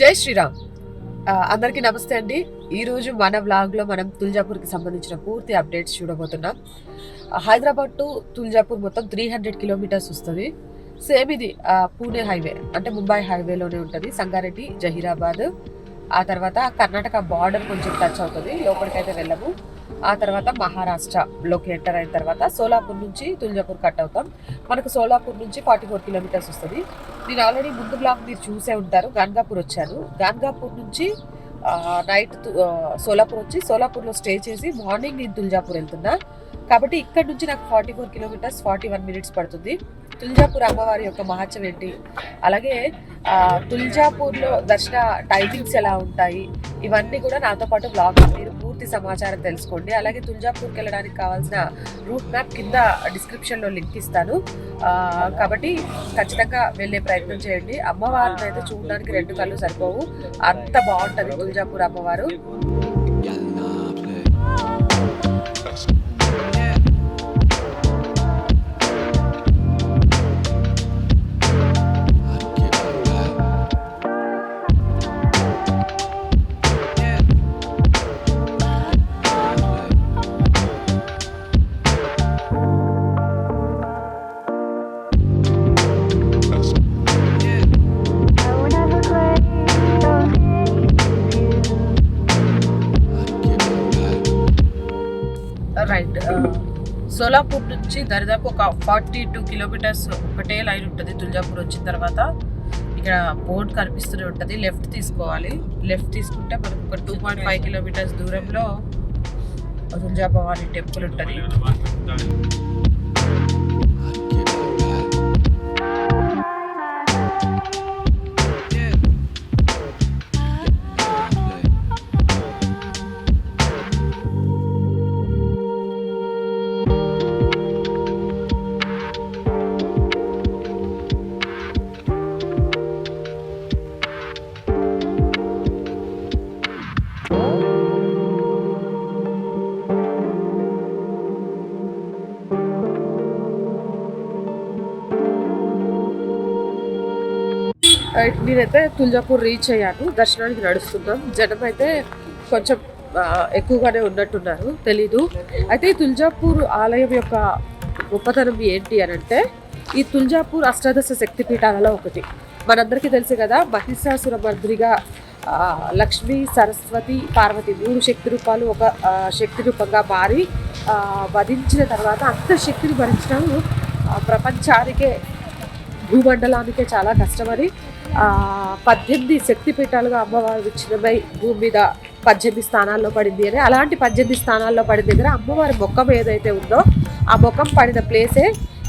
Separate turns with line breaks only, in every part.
జై శ్రీరామ్. అందరికీ నమస్తే అండి. ఈరోజు మన బ్లాగ్లో మనం తుల్జాపూర్కి సంబంధించిన పూర్తి అప్డేట్స్ చూడబోతున్నాం. హైదరాబాద్ టు తుల్జాపూర్ మొత్తం త్రీ హండ్రెడ్ కిలోమీటర్స్ వస్తుంది. సేమ్ ఇది పూణే హైవే అంటే ముంబై హైవేలోనే ఉంటుంది. సంగారెడ్డి జహీరాబాద్ ఆ తర్వాత కర్ణాటక బార్డర్ కొంచెం టచ్ అవుతుంది. లోపలికైతే వెళ్ళము. ఆ తర్వాత మహారాష్ట్రలోకి ఎంటర్ అయిన తర్వాత సోలాపూర్ నుంచి తుల్జాపూర్ కట్ అవుతాం. మనకు సోలాపూర్ నుంచి ఫార్టీ ఫోర్ కిలోమీటర్స్ వస్తుంది. నేను ఆల్రెడీ ముందు బ్లాక్ మీరు చూసే ఉంటారు. గాన్గాపూర్ వచ్చాను గాన్గాపూర్ నుంచి నైట్ సోలాపూర్ వచ్చి సోలాపూర్లో స్టే చేసి మార్నింగ్ నేను తుల్జాపూర్ వెళ్తున్నా. కాబట్టి ఇక్కడ నుంచి నాకు forty four kilometres forty one minutes పడుతుంది. తుల్జాపూర్ అమ్మవారి యొక్క మహత్యం ఏంటి? అలాగే తుల్జాపూర్లో దర్శన టైమింగ్స్ ఎలా ఉంటాయి? ఇవన్నీ కూడా నాతో పాటు బ్లాగ్ మీరు పూర్తి సమాచారం తెలుసుకోండి. అలాగే తుల్జాపూర్కి వెళ్ళడానికి కావాల్సిన రూట్ మ్యాప్ కింద డిస్క్రిప్షన్లో లింక్ ఇస్తాను. కాబట్టి ఖచ్చితంగా వెళ్ళే ప్రయత్నం చేయండి. అమ్మవారిని అయితే చూడడానికి రెండు కళ్ళు సరిపోవు. అంత బాగుంటుంది తుల్జాపూర్ అమ్మవారు. సోలాపూర్ నుంచి దరిదాపు ఒక ఫార్టీ టూ కిలోమీటర్స్ ఒకటే లైన్ ఉంటుంది. తుల్జాపూర్ వచ్చిన తర్వాత ఇక్కడ బోర్డు కనిపిస్తూనే ఉంటుంది. లెఫ్ట్ తీసుకోవాలి. లెఫ్ట్ తీసుకుంటే మనకు ఒక టూ పాయింట్ ఫైవ్ కిలోమీటర్స్ దూరంలో తుల్జా భవాని టెంపుల్ ఉంటుంది. నేనైతే తుల్జాపూర్ రీచ్ అయ్యాను. దర్శనానికి నడుస్తున్నాం. జనం అయితే కొంచెం ఎక్కువగానే ఉన్నట్టున్నారు. తెలీదు. అయితే ఈ తుల్జాపూర్ ఆలయం యొక్క గొప్పతనం ఏంటి అని అంటే ఈ తుల్జాపూర్ అష్టాదశ శక్తి పీఠాలలో ఒకటి. మనందరికీ తెలుసు కదా మహిషాసుర మర్దిగా లక్ష్మి సరస్వతి పార్వతి మూడు శక్తి రూపాలు ఒక శక్తి రూపంగా మారి వధించిన తర్వాత అంత శక్తిని భరించడం ప్రపంచానికే భూమండలానికే చాలా కష్టమని పద్దెనిమిది శక్తిపీఠాలుగా అమ్మవారు విచ్ఛిన్నమై భూమి మీద పద్దెనిమిది స్థానాల్లో పడింది అని అలాంటి పద్దెనిమిది స్థానాల్లో పడిన దగ్గర అమ్మవారి మొక్కం ఏదైతే ఉందో ఆ మొక్కం పడిన ప్లేసే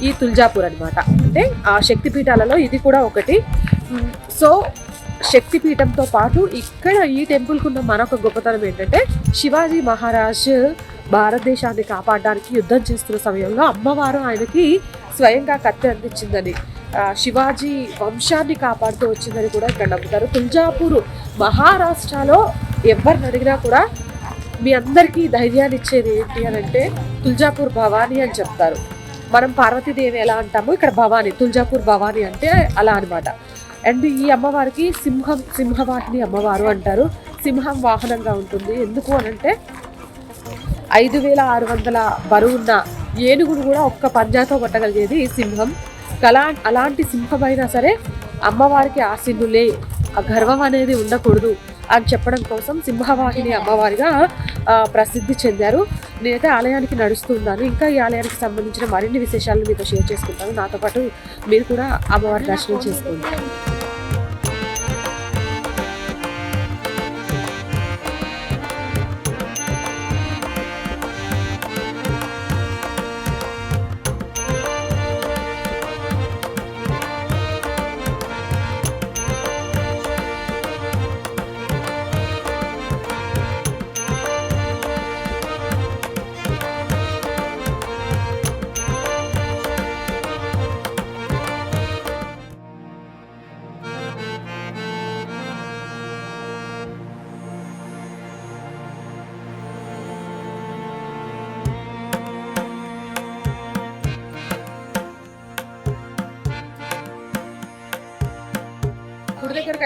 ఈ తుల్జాపూర్ అనమాట అంటే ఆ శక్తి పీఠాలలో ఇది కూడా ఒకటి. సో శక్తిపీఠంతో పాటు ఇక్కడ ఈ టెంపుల్కి ఉన్న మరొక గొప్పతనం ఏంటంటే శివాజీ మహారాజ్ భారతదేశాన్ని కాపాడడానికి యుద్ధం చేస్తున్న సమయంలో అమ్మవారు ఆయనకి స్వయంగా కత్తి అందించిందని. శివాజీ వంశాన్ని కాపాడుతూ వచ్చిందని కూడా ఇక్కడ నమ్ముతారు. తుల్జాపూర్ మహారాష్ట్రలో ఎవరిని అడిగినా కూడా మీ అందరికీ ధైర్యాన్ని ఇచ్చేది ఏంటి అని అంటే తుల్జాపూర్ భవానీ అని చెప్తారు. మనం పార్వతీదేవి ఎలా అంటామో ఇక్కడ భవానీ తుల్జాపూర్ భవానీ అంటే అలా అనమాట అండ్ ఈ అమ్మవారికి సింహం సింహవాహిని అమ్మవారు అంటారు. సింహం వాహనంగా ఉంటుంది. ఎందుకు అని అంటే ఐదు వేల ఆరు వందల బరువున్న ఏనుగును కూడా ఒక్క పంజాతో కొట్టగలిగేది ఈ సింహం. అలా అలాంటి సింహమైనా సరే అమ్మవారికి ఆశీనులే. ఆ గర్వం అనేది ఉండకూడదు అని చెప్పడం కోసం సింహవాహిని అమ్మవారిగా ప్రసిద్ధి చెందారు. నేనైతే ఆలయానికి నడుస్తున్నాను ఇంకా ఈ ఆలయానికి సంబంధించిన మరిన్ని విశేషాలను మీతో షేర్ చేసుకుంటాను. నాతో పాటు మీరు కూడా అమ్మవారి దర్శనం చేసుకోండి.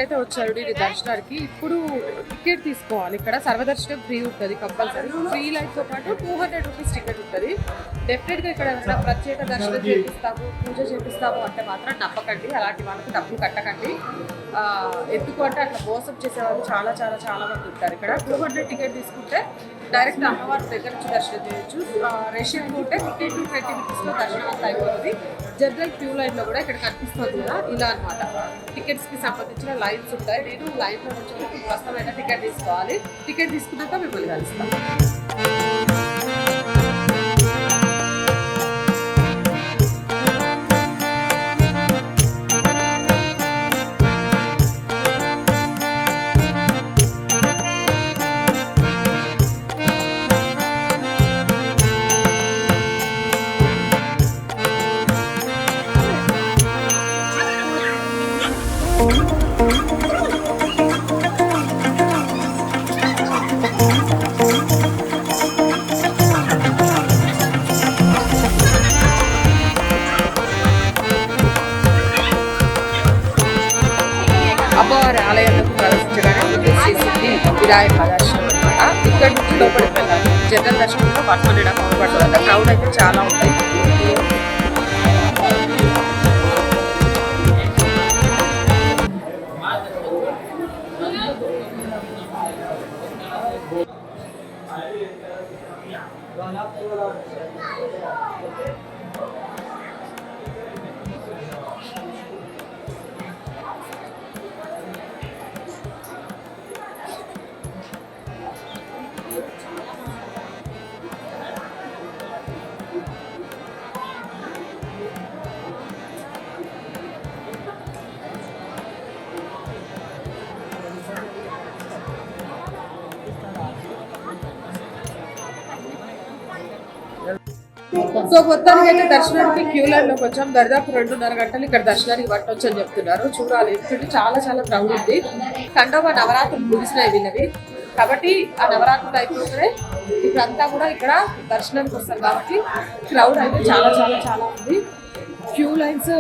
అయితే వచ్చారు ఇది దర్శనానికి. ఇప్పుడు టికెట్ తీసుకోవాలి. ఇక్కడ సర్వదర్శనం ఫ్రీ ఉంటుంది కంపల్సరీ. ఫ్రీ లైఫ్తో పాటు టూ హండ్రెడ్ రూపీస్ టికెట్ ఉంటుంది. డెఫినెట్గా ఇక్కడ ఏమైనా ప్రత్యేక దర్శనం చేపిస్తాము పూజ చేపిస్తాము అంటే మాత్రం నమ్మకండి. అలాంటి వాళ్ళకి డబ్బులు కట్టకండి. ఆ, ఎందుకు అంటే అట్లా మోసం చేసేవాళ్ళు చాలా చాలా చాలా మంది ఉంటారు. ఇక్కడ టూ హండ్రెడ్ టికెట్ తీసుకుంటే డైరెక్ట్ అమ్మవారి దగ్గర నుంచి దర్శనం చేయొచ్చు. రష్ ఎక్కువ ఉంటే ఫిఫ్టీ టు ట్వంటీ మినిట్స్లో దర్శనం అంతా అయిపోతుంది. జనరల్ క్యూ లైన్లో కూడా ఇక్కడ కనిపిస్తుంది కదా ఇలా అనమాట టికెట్స్కి సంబంధించిన లైన్స్ ఉంటాయి. నేను లైన్లో నుంచి ప్రస్తుతం ప్రస్తుతమైన టికెట్ తీసుకోవాలి. టికెట్ తీసుకున్నాక మిమ్మల్ని కలుస్తాను అమ్మవారి ఆలయంలో ప్రవేశించడానికి శ్రీ సిద్ధి వినాయక అనమాట ఇక్కడ నుంచి లోపలికి వెళ్ళాలి. జనరల్ దర్శనంలో వన్ హండ్రెడ్ అమౌంట్ పడుతుంది క్రౌడ్ అయితే చాలా ఉంటాయి 对了。సో మొత్తానికి అయితే దర్శనానికి క్యూ లైన్లోకి వచ్చాం. దరిదాపు రెండున్నర గంటలు ఇక్కడ దర్శనానికి పట్టొచ్చు అని చెప్తున్నారు. చూడాలి. ఎందుకంటే చాలా చాలా క్రౌడ్ ఉంది. కండవ నవరాత్రులు ముగిసినాయి వీళ్ళవి. కాబట్టి ఆ నవరాత్రులు అయిపోతే ఇప్పుడంతా కూడా ఇక్కడ దర్శనానికి వస్తారు. కాబట్టి క్రౌడ్ అయితే చాలా చాలా చాలా ఉంది. క్యూ లైన్స్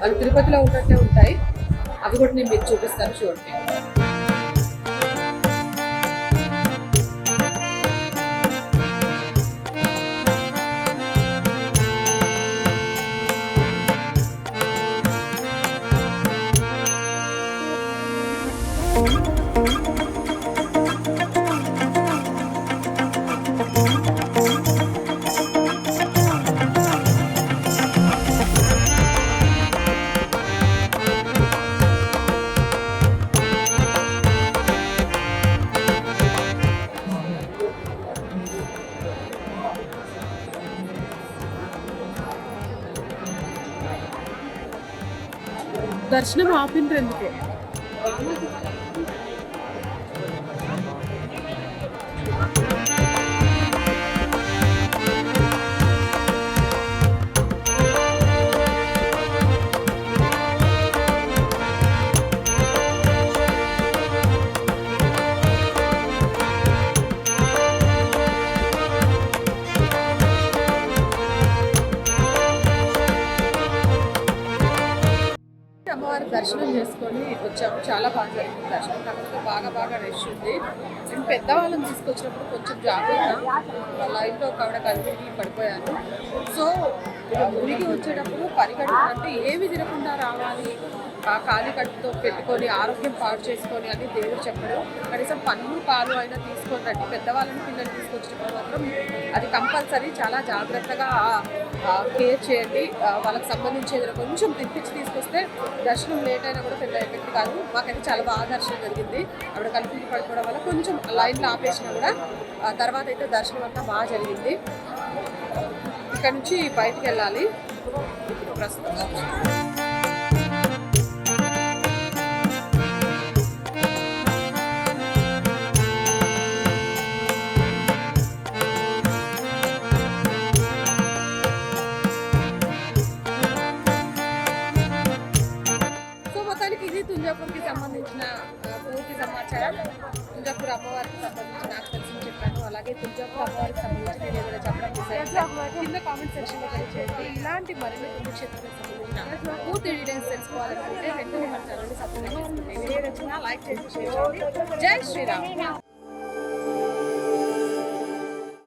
మన తిరుపతిలో ఉన్నట్టే ఉంటాయి. అవి కూడా నేను మీకు చూపిస్తాను. చూడండి. దర్శనం ఆపిండ్రు ఎందుకు. దర్శనం చేసుకొని వచ్చాము. చాలా బాగా జరిగింది. దర్శనం కాకపోతే బాగా బాగా రష్ ఉంది. నేను పెద్దవాళ్ళని తీసుకొచ్చినప్పుడు కొంచెం జాగ్రత్త. లైన్లో ఒక ఆవిడ కలిపి పడిపోయాను. సో ఊరికి వచ్చేటప్పుడు పరిగెడు ఏమి తినకుండా రావాలి. ఖాళీ కట్టుతో పెట్టుకొని ఆరోగ్యం పాడు చేసుకొని అని దేవుడు చెప్పడు. కనీసం పన్ను పాలు అయినా తీసుకొని రండి పెద్దవాళ్ళని పిల్లలు తీసుకొచ్చినప్పుడు మాత్రం అది కంపల్సరీ చాలా జాగ్రత్తగా కేర్ చేయండి. వాళ్ళకి సంబంధించి ఏదైనా కొంచెం తిప్పించి తీసుకొస్తే దర్శనం లేట్ అయినా కూడా పెద్ద ఎఫెక్ట్ కాదు. మాకైతే చాలా బాగా దర్శనం జరిగింది. ఆవిడ కలిపి పడుకోవడం వల్ల కొంచెం లైన్లో ఆపేసినా కూడా తర్వాత అయితే దర్శనం అంతా బాగా జరిగింది. ఇక్కడ నుంచి బయటికి వెళ్ళాలి. ప్రస్తుతం తుంజాపూర్ అమ్మవారికి సంబంధించి నాకు తెలిసి చెప్పాను. అలాగే తుంజాపూర్ అమ్మవారికి సంబంధించి నేను ఏదైనా చెప్పడం కింద కామెంట్ సెక్షన్లో తెలియజేయండి ఇలాంటి మరిన్ని పుణ్యక్షేత్రాలకు సంబంధించిన పూర్తి డీటెయిల్స్ తెలుసుకోవాలనుకుంటే వెంటనే మన ఛానల్ని సబ్స్క్రైబ్ చేసుకోండి నచ్చినా లైక్ చేసి షేర్ చేయండి. జై శ్రీరామ్.